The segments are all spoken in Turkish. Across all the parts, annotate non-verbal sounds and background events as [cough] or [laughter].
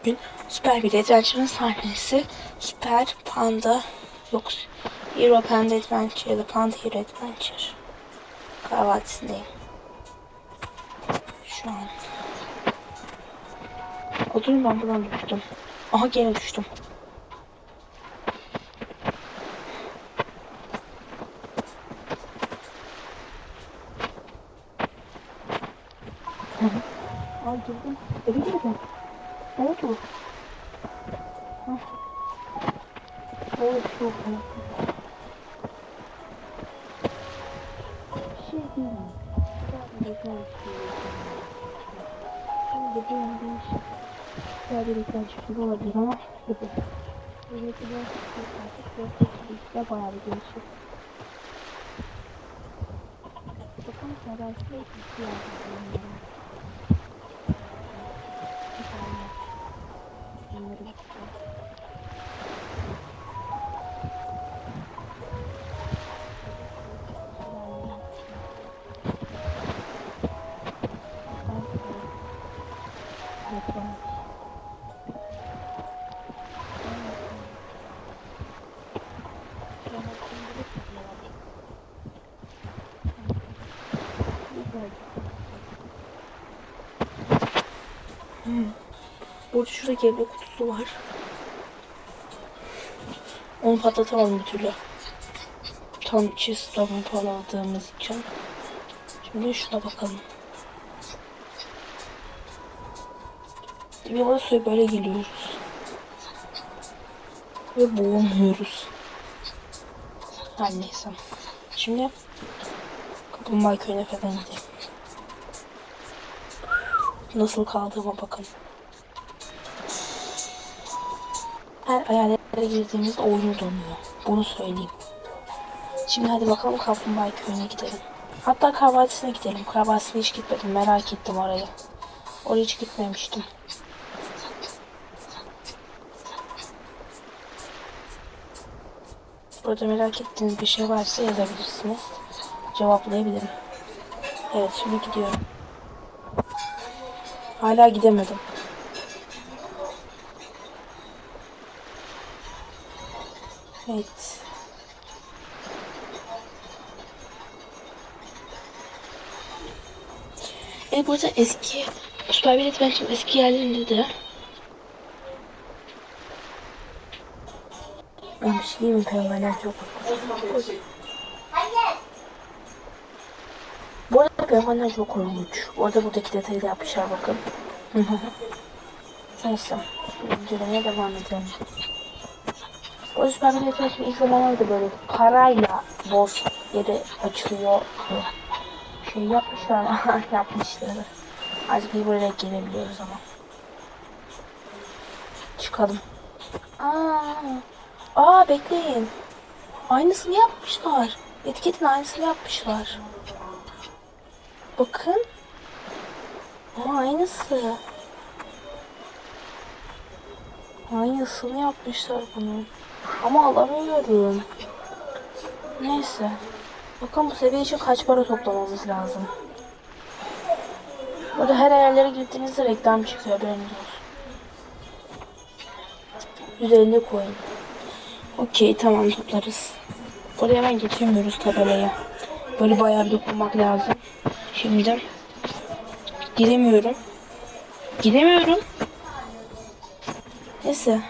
Bugün Süper bir Adventure'ın sahnesi. Süper Panda yok. Hero Panda Adventure ya da Panda Hero Adventure. Kahvaltısındayım. Şu an. Oturun ben buradan düştüm. Aha gene düştüm. Ay girdim. Eve girdim. Oldu? Evet çok. Bir şey değil mi? Bir şey yok. Şimdi bu bir şey. Sadece güzel bir şey olabilir ama bu bu. Evet, biraz artık gerçekten bayağı bir değişik. Bakalım kadar şey bir şey Burada şurada gemi kutusu var. Onu patlatamadım bir türlü. Tam çiz tamam patladığımız için. Şimdi şuna bakalım. Yola suya böyle geliyoruz. Ve boğulmuyoruz. Her neyse. Şimdi Kaplumbağa köyüne falan gideyim. Nasıl kaldığıma bakın. Her ayarlara girdiğimizde oyun donuyor. Bunu söyleyeyim. Şimdi hadi bakalım Kaplumbağa köyüne gidelim. Hatta kahvaltısına gidelim. Kahvaltısına hiç gitmedim. Merak ettim orayı. Oraya hiç gitmemiştim. Burada merak ettiğiniz bir şey varsa yazabilirsiniz. Cevaplayabilirim. Evet şimdi gidiyorum. Hala gidemedim. Evet. E burada eski Süper bir Adventure'ın eski yerlerinde de Ben bir şey diyeyim? Penguenler çok korkunç. Bu arada penguenler çok korkunç. Orada buradaki detayı da yapmışlar bakın. Neyse. Videoya devam edelim. O Süper bir Adventure ilk zamanlarda böyle parayla boss yeri açılıyor. Şey yapmışlar ama [laughs] yapmışlar. Artık bir buraya gelebiliyoruz ama. Çıkalım. Aa, aa bekleyin. Aynısını yapmışlar. Etiketin aynısını yapmışlar. Bakın. Ama aynısı. Aynısını yapmışlar bunu. Ama alamıyorum. Neyse. Bakın bu seviye için kaç para toplamamız lazım. Burada her yerlere girdiğinizde reklam çıkıyor haberiniz olsun. 150 koyun. Okey tamam toplarız. Oraya hemen geçemiyoruz tabelaya. Böyle bayağı bir dokunmak lazım. Şimdi giremiyorum. Giremiyorum. Neyse.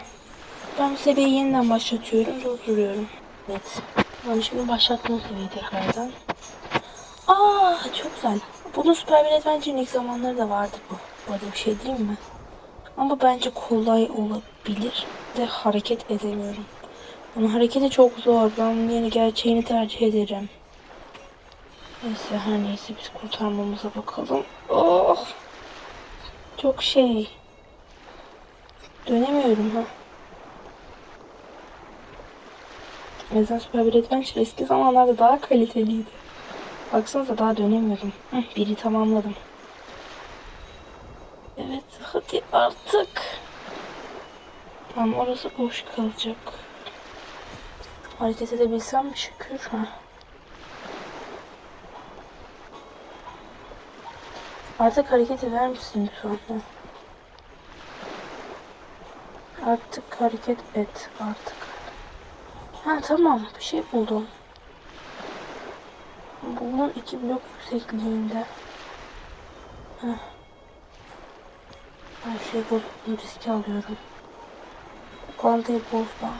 Ben bu seviyeyi yeniden başlatıyorum. Durduruyorum. Evet. Ben şimdi başlattım seviyeyi tekrardan. Aa çok güzel. Bunun Süper bir Adventure'ın ilk zamanları da vardı bu. Arada bir şey değil mi? Ama bence kolay olabilir. De hareket edemiyorum. Bunun hareketi çok zor. Ben bunun yine gerçeğini tercih ederim. Neyse her neyse biz kurtarmamıza bakalım. Oh! Çok şey. Dönemiyorum ha. Mesela Süper bir Adventure eski zamanlarda daha kaliteliydi. Baksanıza daha dönemiyorum. Hı, biri tamamladım. Evet hadi artık. Lan orası boş kalacak. Hareket edebilsem şükür. Ha. Artık hareket eder misin lütfen? Artık hareket et artık. Ha tamam bir şey buldum. Bunun iki blok yüksekliğinde. Heh. Ben şey bozulduğunu riske alıyorum. Pantayı bozma.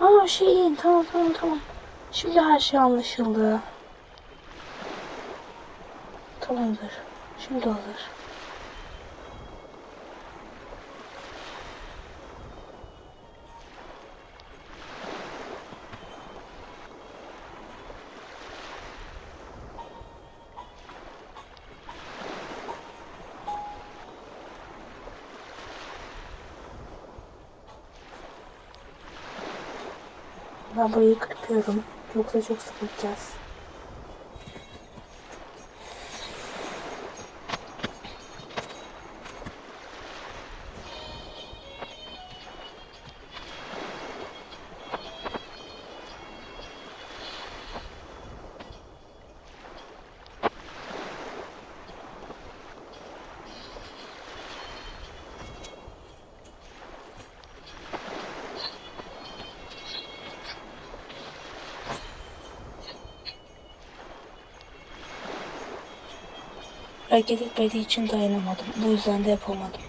Aa şeyin tamam tamam tamam. Şimdi her şey anlaşıldı. Tamamdır. Şimdi hazır. Ben burayı kırpıyorum. Yoksa çok sıkılacağız. Hareket etmediği için dayanamadım. Bu yüzden de yapamadım.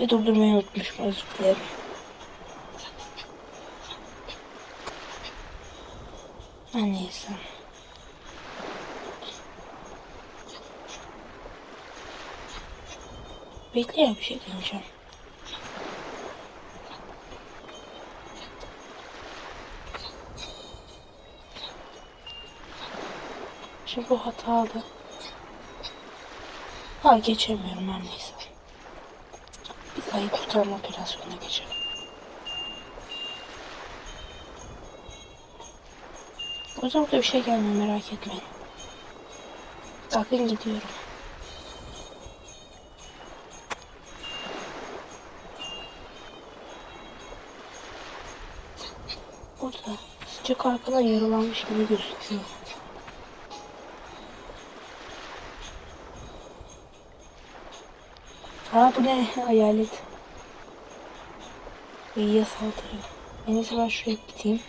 Ve durdurmayı unutmuşum. Özür dilerim. Her neyse. Bekle ya bir şey deneyeceğim. Şimdi bu hatalı. Ha geçemiyorum her neyse. Biz ayı kurtarma operasyonuna geçelim. O yüzden burada bir şey gelmiyor merak etmeyin. Bakın gidiyorum. Burada sıcak arkadan yaralanmış gibi gözüküyor. Aa bu ne? Hayalet. İyiye saldırıyor. En iyisi ben şuraya gideyim.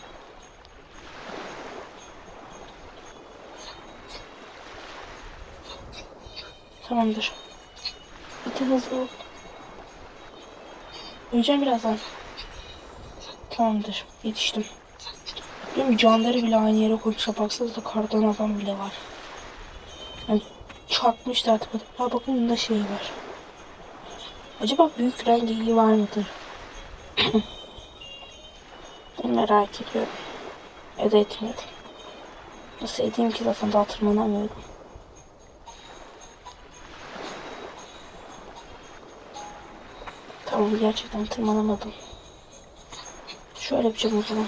Tamamdır. Bir de hızlı ol. Öleceğim birazdan. Tamamdır. Yetiştim. Benim canları bile aynı yere koymuşlar. Baksanıza kardan adam bile var. Yani çarpmışlar. Ha bakın bunda şey var. Acaba büyük rengi var mıdır? [coughs] Merak ediyorum. Ya da etmedim. Nasıl edeyim ki zaten daha tırmanamıyorum. Tamam gerçekten tırmanamadım. Şöyle yapacağım o zaman.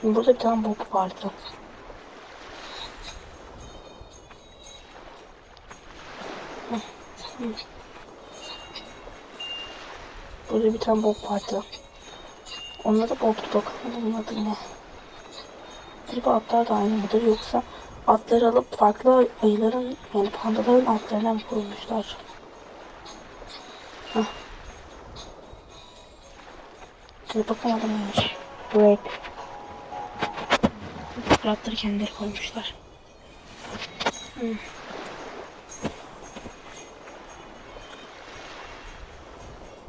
Şimdi burada bir tane bok vardı. Burada bir tane bok vardı. Onunla da boktu bakalım bunun adı ne? Acaba atlar da aynı mıdır yoksa atları alıp farklı ayıların yani pandaların atlarına mı koymuşlar? Hah. Şimdi bakamadım neymiş. Break. Atları kendileri koymuşlar. Hmm.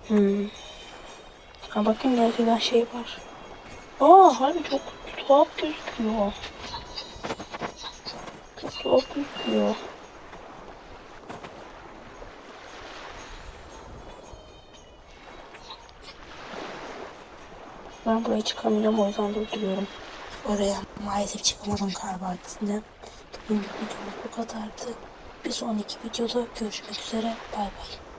Hmm. Ha bakın gerçekten şey var. Aa harbi çok tuhaf gözüküyor. Çok tuhaf gözüküyor. Ben buraya çıkamayacağım o yüzden durduruyorum. Oraya maalesef çıkamadım kar vadisinde. Bugünkü videomuz bu kadardı. Bir sonraki videoda görüşmek üzere. Bay bay.